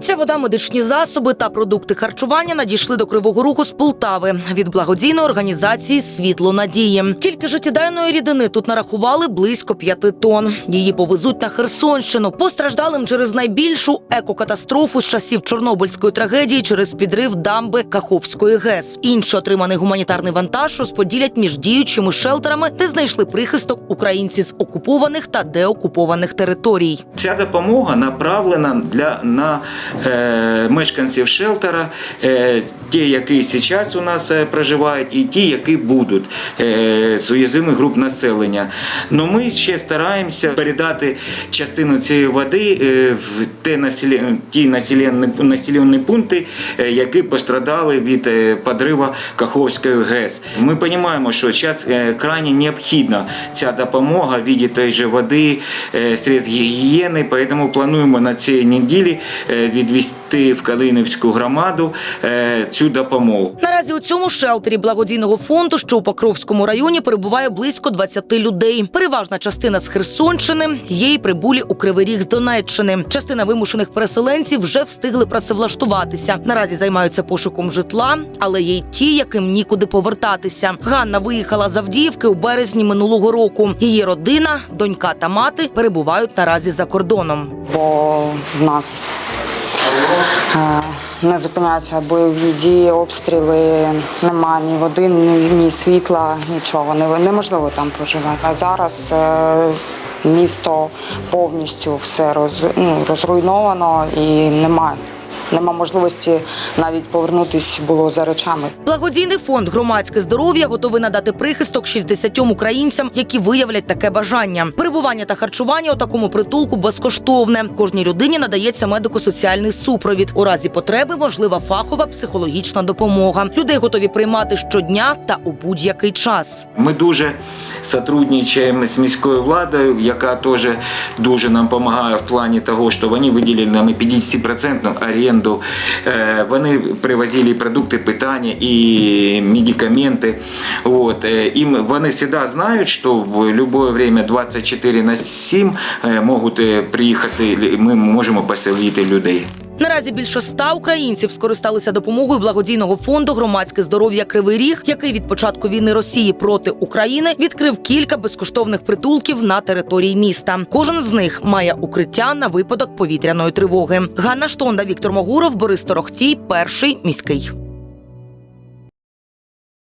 Ця вода, медичні засоби та продукти харчування надійшли до Кривого Рогу з Полтави від благодійної організації Світло надії. Тільки життєдайної рідини тут нарахували близько п'яти тонн. Її повезуть на Херсонщину. Постраждалим через найбільшу екокатастрофу з часів Чорнобильської трагедії через підрив дамби Каховської ГЕС. Інший отриманий гуманітарний вантаж розподілять між діючими шелтерами, де знайшли прихисток українці з окупованих та деокупованих територій. Ця допомога направлена для на мешканців шелтера, е, ті, які зараз у нас е, проживають, і ті, які будуть е, з уязвимих груп населення. Но ми ще стараємося передати частину цієї води е, в те ті населені, пункти, е, які пострадали від е, підриву Каховської ГЕС. Ми розуміємо, що зараз крайне необхідна ця допомога в виді ж води, е, средств гігієни, тому плануємо на цій неділі е, відвести в Калинівську громаду е, цю допомогу. Наразі у цьому шелтері благодійного фонду, що у Покровському районі, перебуває близько 20 людей. Переважна частина з Херсонщини, є й прибулі у Кривий Ріг з Донеччини. Частина вимушених переселенців вже встигли працевлаштуватися. Наразі займаються пошуком житла, але є й ті, яким нікуди повертатися. Ганна виїхала з Авдіївки у березні минулого року. Її родина, донька та мати перебувають наразі за кордоном. бо в нас не зупиняються бойові дії, обстріли, немає ні води, ні, ні світла, нічого. Неможливо там проживати. А зараз е, місто повністю все роз, ну, розруйновано і немає. Нема можливості навіть повернутися було за речами. Благодійний фонд громадське здоров'я готовий надати прихисток 60 українцям, які виявлять таке бажання. Перебування та харчування у такому притулку безкоштовне. Кожній людині надається медико-соціальний супровід. У разі потреби можлива фахова психологічна допомога. Людей готові приймати щодня та у будь-який час. Ми дуже сотрудничаємо з міською владою, яка теж дуже нам допомагає в плані того, що вони виділили нам і 50% оренду. Е, Вони привозили продукти питання і медикаменти. От. Їм, І вони завжди знають, що в будь-яке время 24 на 7 е, можуть е, приїхати, ми можемо поселити людей. Наразі більше ста українців скористалися допомогою благодійного фонду громадське здоров'я Кривий Ріг, який від початку війни Росії проти України відкрив кілька безкоштовних притулків на території міста. Кожен з них має укриття на випадок повітряної тривоги. Ганна Штонда, Віктор Могуров, Борис Торохтій, перший міський.